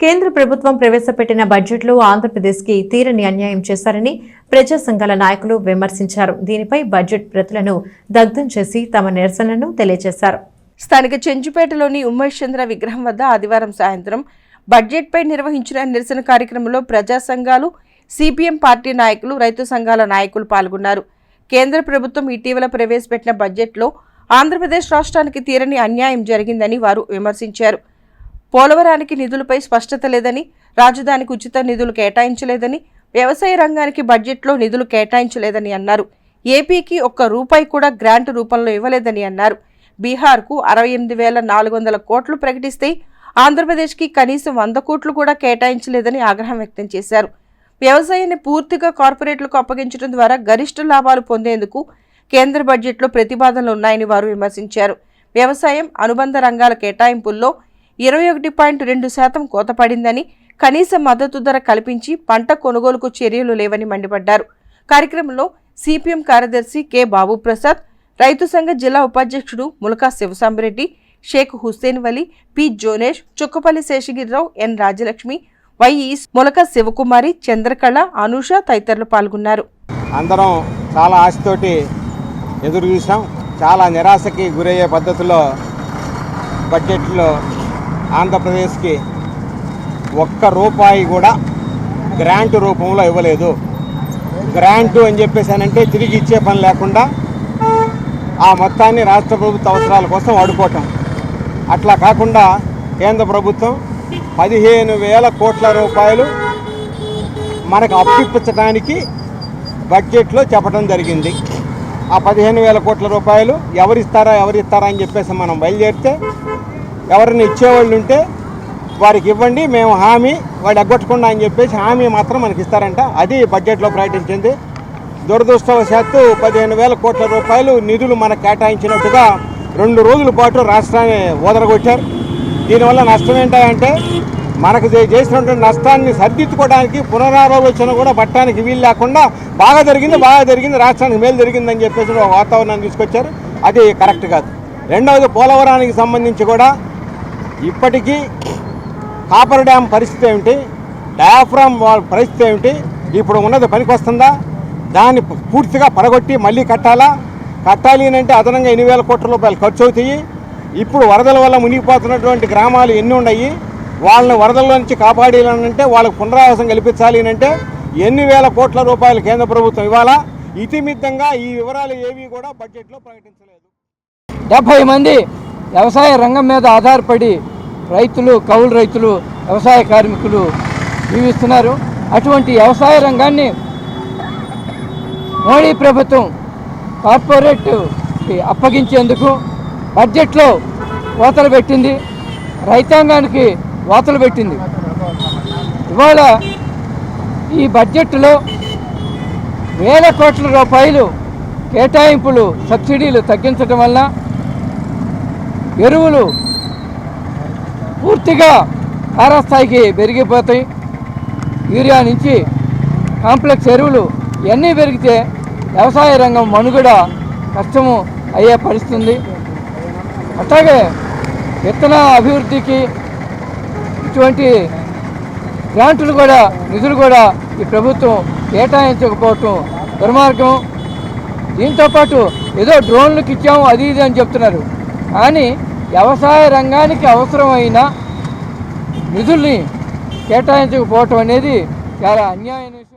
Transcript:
కేంద్ర ప్రభుత్వం ప్రవేశపెట్టిన బడ్జెట్లో ఆంధ్రప్రదేశ్కి తీరని అన్యాయం చేశారని ప్రజా సంఘాల నాయకులు విమర్శించారు. దీనిపై బడ్జెట్ ప్రతులను దగ్ధం చేసి తమ నిరసనను తెలియజేశారు. స్థానిక చెంచుపేటలోని ఉమేష్ చంద్ర విగ్రహం వద్ద ఆదివారం సాయంత్రం బడ్జెట్పై నిర్వహించిన నిరసన కార్యక్రమంలో ప్రజా సంఘాలు సిపిఎం పార్టీ నాయకులు రైతు సంఘాల నాయకులు పాల్గొన్నారు. కేంద్ర ప్రభుత్వం ఇటీవల ప్రవేశపెట్టిన బడ్జెట్లో ఆంధ్రప్రదేశ్ రాష్ట్రానికి తీరని అన్యాయం జరిగిందని వారు విమర్శించారు. పోలవరానికి నిధులపై స్పష్టత లేదని రాజధానికి ఉచిత నిధులు కేటాయించలేదని వ్యవసాయ రంగానికి బడ్జెట్లో నిధులు కేటాయించలేదని అన్నారు. ఏపీకి ఒక్క రూపాయి కూడా గ్రాంట్ రూపంలో ఇవ్వలేదని అన్నారు. బీహార్కు అరవై ఎనిమిది వేల నాలుగు వందల కోట్లు ప్రకటిస్తే ఆంధ్రప్రదేశ్కి కనీసం వంద కోట్లు కూడా కేటాయించలేదని ఆగ్రహం వ్యక్తం చేశారు. వ్యవసాయాన్ని పూర్తిగా కార్పొరేట్లకు అప్పగించడం ద్వారా గరిష్ట లాభాలు పొందేందుకు కేంద్ర బడ్జెట్లో ప్రతిపాదనలు ఉన్నాయని వారు విమర్శించారు. వ్యవసాయం అనుబంధ రంగాల కేటాయింపుల్లో ఇరవై ఒకటి పాయింట్ రెండు శాతం కోత పడిందని కనీస మద్దతు ధర కల్పించి పంట కొనుగోలుకు చర్యలు లేవని మండిపడ్డారు. కార్యక్రమంలో సిపిఎం కార్యదర్శి కె బాబు ప్రసాద్ రైతు సంఘ జిల్లా ఉపాధ్యక్షుడు Mulaka Sivasambireddy Sheikh Hussain Vali P Jonesh Chukkapalli Seshagirirao N Rajalakshmi YS Mulaka Sivakumari Chandrakala Anusha తదితరులు పాల్గొన్నారు. అందరం చాలా ఆశతోటి ఎదురు చూసాం చాలా నిరాశకి గురయ్యే పద్ధతిలో బడ్జెట్లో ఆంధ్రప్రదేశ్కి ఒక్క రూపాయి కూడా గ్రాంట్ రూపంలో ఇవ్వలేదు. గ్రాంటు అని చెప్పేసానంటే తిరిగి ఇచ్చే పని లేకుండా ఆ మొత్తాన్ని రాష్ట్ర ప్రభుత్వ అవసరాల కోసం వాడుకోవటం. అట్లా కాకుండా కేంద్ర ప్రభుత్వం పదిహేను వేల కోట్ల రూపాయలు మనకు అప్పిప్పించడానికి బడ్జెట్లో చెప్పడం జరిగింది. ఆ పదిహేను వేల కోట్ల రూపాయలు ఎవరిస్తారా ఎవరిస్తారా అని చెప్పేసి మనం బయలుదేరితే ఎవరిని ఇచ్చేవాళ్ళు ఉంటే వారికి ఇవ్వండి మేము హామీ వాడు ఎగ్గొట్టకుండా అని చెప్పేసి హామీ మాత్రం మనకి ఇస్తారంట. అది బడ్జెట్లో ప్రకటించింది. దురదృష్టవశాత్తు పదిహేను వేల కోట్ల రూపాయలు నిధులు మనకు కేటాయించినట్టుగా రెండు రోజుల పాటు రాష్ట్రాన్ని ఓదరగొట్టారు. దీనివల్ల నష్టం ఏంటంటే మనకు చేసినటువంటి నష్టాన్ని సరిదిద్దుకోవడానికి పునరాలోచన కూడా పట్టడానికి వీలు లేకుండా బాగా జరిగింది బాగా జరిగింది రాష్ట్రానికి మేలు జరిగిందని చెప్పేసి ఒక వాతావరణాన్ని తీసుకొచ్చారు. అది కరెక్ట్ కాదు. రెండవది పోలవరానికి సంబంధించి కూడా ఇప్పటికీ కాపర్ డ్యామ్ పరిస్థితి ఏమిటి? డయాఫ్రామ్ వాళ్ళ పరిస్థితి ఏమిటి? ఇప్పుడు ఉన్నది పనికి వస్తుందా దాన్ని పూర్తిగా పడగొట్టి మళ్ళీ కట్టాలా? కట్టాలి అని అంటే అదనంగా ఎన్ని వేల కోట్ల రూపాయలు ఖర్చు అవుతాయి. ఇప్పుడు వరదల వల్ల మునిగిపోతున్నటువంటి గ్రామాలు ఎన్ని ఉన్నాయి? వాళ్ళని వరదల నుంచి కాపాడాలంటే వాళ్ళకి పునరావాసం కల్పించాలి అంటే ఎన్ని వేల కోట్ల రూపాయలు కేంద్ర ప్రభుత్వం ఇవ్వాలా? ఇతిమిత్తంగా ఈ వివరాలు ఏవి కూడా బడ్జెట్లో ప్రకటించలేదు. డెబ్భై మంది వ్యవసాయ రంగం మీద ఆధారపడి రైతులు కౌలు రైతులు వ్యవసాయ కార్మికులు జీవిస్తున్నారు. అటువంటి వ్యవసాయ రంగాన్ని మోడీ ప్రభుత్వం కార్పొరేట్కి అప్పగించేందుకు బడ్జెట్లో కోతలు పెట్టింది. రైతాంగానికి ఓతలు పెట్టింది. ఇవాళ ఈ బడ్జెట్లో వేల కోట్ల రూపాయలు కేటాయింపులు సబ్సిడీలు తగ్గించడం వల్ల ఎరువులు పూర్తిగా తారాస్థాయికి పెరిగిపోతాయి. యూరియా నుంచి కాంప్లెక్స్ ఎరువులు ఇవన్నీ పెరిగితే వ్యవసాయ రంగం మనుగడ కష్టము అయ్యే పరిస్థితుంది. అట్లాగే విత్తన అభివృద్ధికి ఇటువంటి గ్రాంట్లు కూడా నిధులు కూడా ఈ ప్రభుత్వం కేటాయించకపోవటం దుర్మార్గం. దీంతోపాటు ఏదో డ్రోన్లకు ఇచ్చాము అది ఇది అని చెప్తున్నారు. కానీ వ్యవసాయ రంగానికి అవసరమైన నిధుల్ని కేటాయించకపోవటం అనేది చాలా అన్యాయమైన